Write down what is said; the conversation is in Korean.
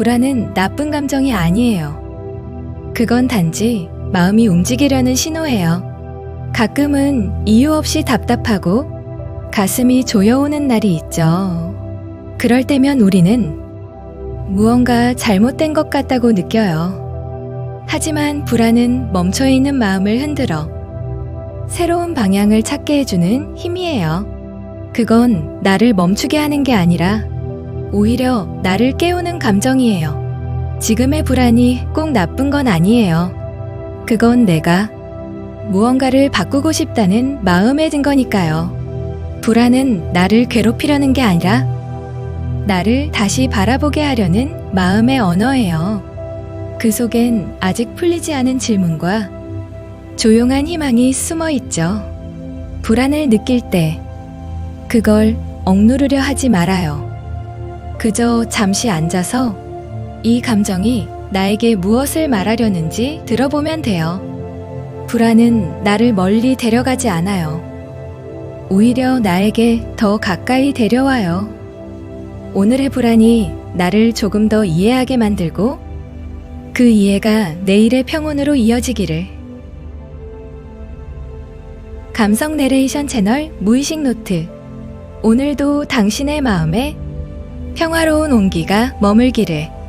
불안은 나쁜 감정이 아니에요. 그건 단지 마음이 움직이려는 신호예요. 가끔은 이유 없이 답답하고 가슴이 조여오는 날이 있죠. 그럴 때면 우리는 무언가 잘못된 것 같다고 느껴요. 하지만 불안은 멈춰있는 마음을 흔들어 새로운 방향을 찾게 해주는 힘이에요. 그건 나를 멈추게 하는 게 아니라 오히려 나를 깨우는 감정이에요. 지금의 불안이 꼭 나쁜 건 아니에요. 그건 내가 무언가를 바꾸고 싶다는 마음의 증거니까요. 불안은 나를 괴롭히려는 게 아니라 나를 다시 바라보게 하려는 마음의 언어예요. 그 속엔 아직 풀리지 않은 질문과 조용한 희망이 숨어 있죠. 불안을 느낄 때 그걸 억누르려 하지 말아요. 그저 잠시 앉아서 이 감정이 나에게 무엇을 말하려는지 들어보면 돼요. 불안은 나를 멀리 데려가지 않아요. 오히려 나에게 더 가까이 데려와요. 오늘의 불안이 나를 조금 더 이해하게 만들고 그 이해가 내일의 평온으로 이어지기를. 감성 내레이션 채널 무의식 노트. 오늘도 당신의 마음에 평화로운 온기가 머물기를.